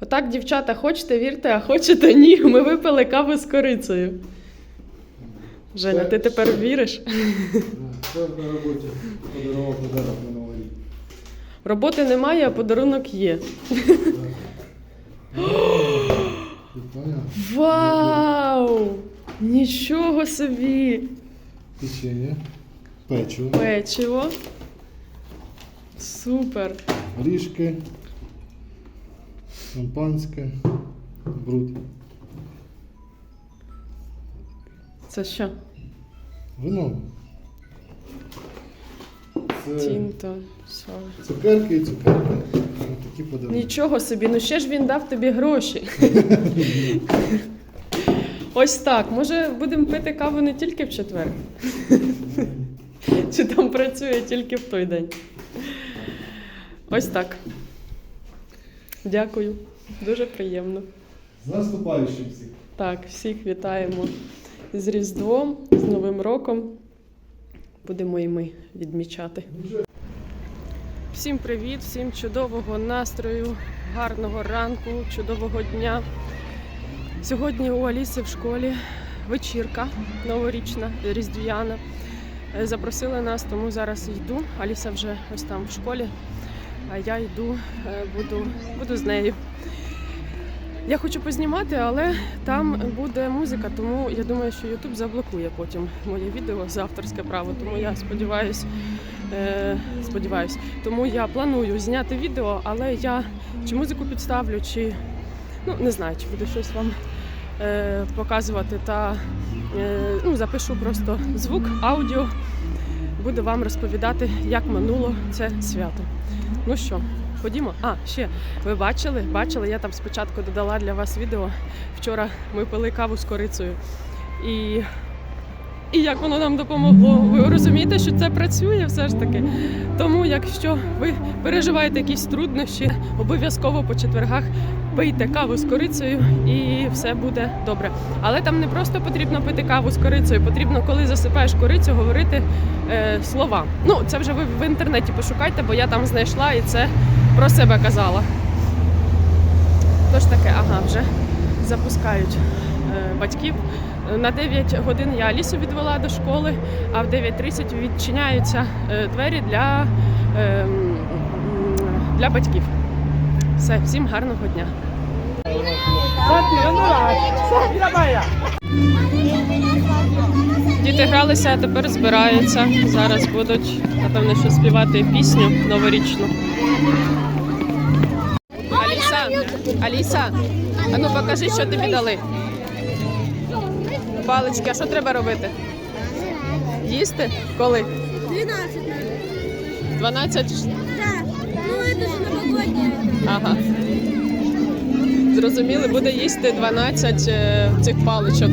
Отак, дівчата, хочете вірте, а хочете ні. Ми випили каву з корицею. Женя, ти тепер віриш? Це на роботі подарував подарок на новий рік. Роботи немає, а подарунок є. Вітаю. Вау! Нічого собі! Печення, печиво, Печиво. Супер! горішки, шампанське, бруд. Це що? Вино. Це Тінто. Що? цукерки і цукерки. Ось Такі подарунки. Нічого собі, ну ще ж він дав тобі гроші. Ось так. Може, будемо пити каву не тільки в четвер? Чи там працює тільки в той день? Ось так. Дякую. Дуже приємно. З наступаючим всіх. Так, всіх вітаємо з Різдвом, з Новим роком. Будемо і ми відмічати. Всім привіт, всім чудового настрою, гарного ранку, чудового дня. Сьогодні у Аліси в школі вечірка новорічна, різдвяна. Запросили нас, тому зараз йду. Аліса вже ось там в школі, а я йду, е, буду, буду з нею. Я хочу познімати, але там буде музика, тому я думаю, що YouTube заблокує потім моє відео за авторське право. Тому я сподіваюсь, е, сподіваюсь, тому я планую зняти відео, але я чи музику підставлю, чи ну не знаю, чи буду щось вам е, показувати. Та ну, запишу просто звук, аудіо. Буду вам розповідати, як минуло це свято. Ну що, ходімо? А, ще ви бачили? Бачили, я там спочатку додала для вас відео. Вчора ми пили каву з корицею. І, і як воно нам допомогло. Ви розумієте, що це працює все ж таки. Тому, якщо ви переживаєте якісь труднощі, обов'язково по четвергах пийте каву з корицею і все буде добре. Але там не просто потрібно пити каву з корицею, потрібно, коли засипаєш корицю, говорити е, слова. Ну, це вже ви в інтернеті пошукайте, бо я там знайшла і це про себе казала. Тож таке, ага, вже запускають е, батьків. На 9 годин я Алісу відвела до школи, а в 9.30 відчиняються е, двері для, е, для батьків. Все, всім гарного дня. Діти гралися, а тепер збираються. Зараз будуть, напевно, що співати пісню новорічну. Аліса, Аліса, а ну покажи, що тобі дали. Палички, а що треба робити? Їсти? Коли? 12 12? Ага. Зрозуміли, буде їсти 12 е, цих паличок.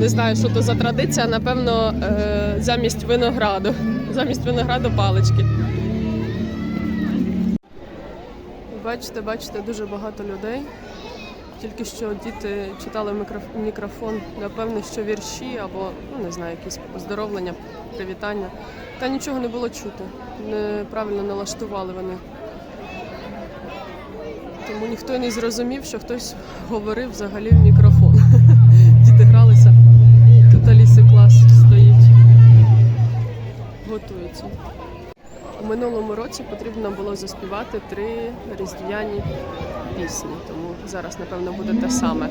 Не знаю, що то за традиція, напевно, е, замість винограду. Замість винограду палички. Бачите, бачите, дуже багато людей. Тільки що діти читали мікрофон, напевно, що вірші або, ну не знаю, якісь поздоровлення, привітання. Та нічого не було чути. Неправильно налаштували вони. Тому ніхто не зрозумів, що хтось говорив взагалі в мікрофон. Діти гралися. Тут Аліси клас стоїть. готується. У минулому році потрібно було заспівати три різдвяні пісні, тому зараз, напевно, буде те саме.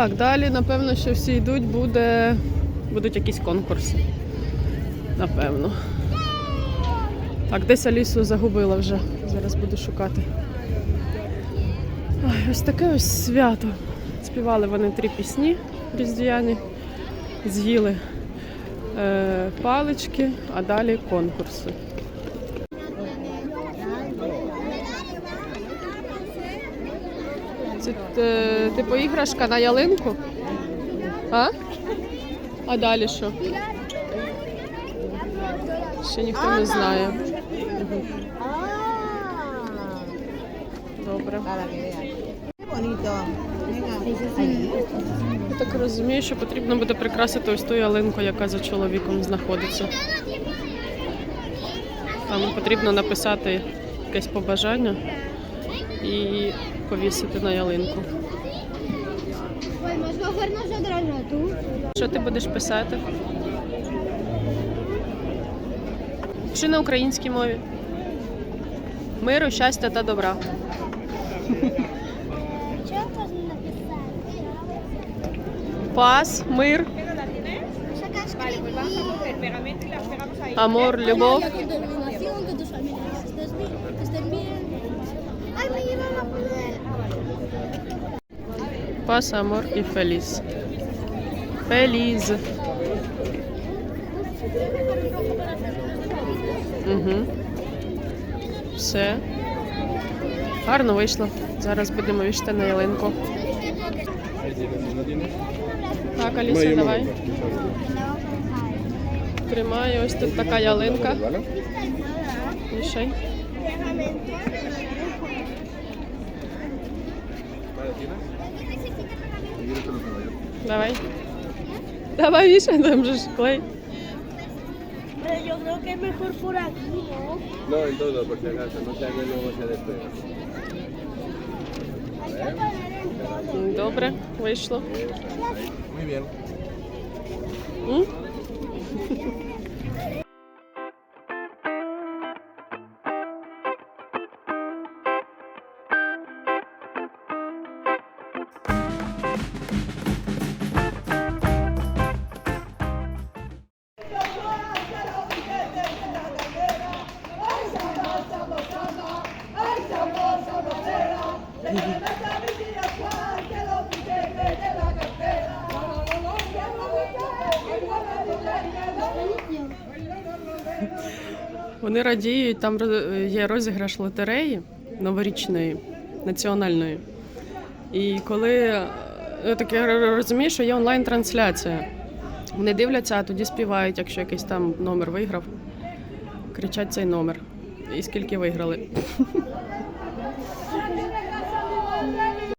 Так, далі, напевно, що всі йдуть, буде... будуть якісь конкурси. Напевно. Так, десь Алісу загубила вже. Зараз буду шукати. Ой. Ось таке ось свято. Співали вони три пісні різдвяні, з'їли е, палички, а далі конкурси. Це е, типу іграшка на ялинку? А? А далі що? Ще ніхто не знає. Добре. Я так розумію, що потрібно буде прикрасити ось ту ялинку, яка за чоловіком знаходиться. Там потрібно написати якесь побажання і повісити на ялинку. Podemos cogernos otra no. Що ти будеш писати? Чи на українській мові? Миру, щастя та добра. Что можно написать? Пас, мир, Sacas vale, Пас, амор і феліз. Феліз. Угу. Все. Гарно вийшло. Зараз будемо вішти на ялинку. Так, Аліса, давай. Тримаю, ось тут така ялинка. ¿Vale? Давай. Давай, вішай, там же ж клей. Pero yo creo que es mejor por aquí, ¿no? No, en todo, por si acaso, no sea que luego se despega. Добре, вийшло. Muy bien. М? Вони радіють, там є розіграш лотереї новорічної, національної. І коли ну, так я розумію, що є онлайн-трансляція. Вони дивляться, а тоді співають, якщо якийсь там номер виграв. Кричать цей номер. І скільки виграли.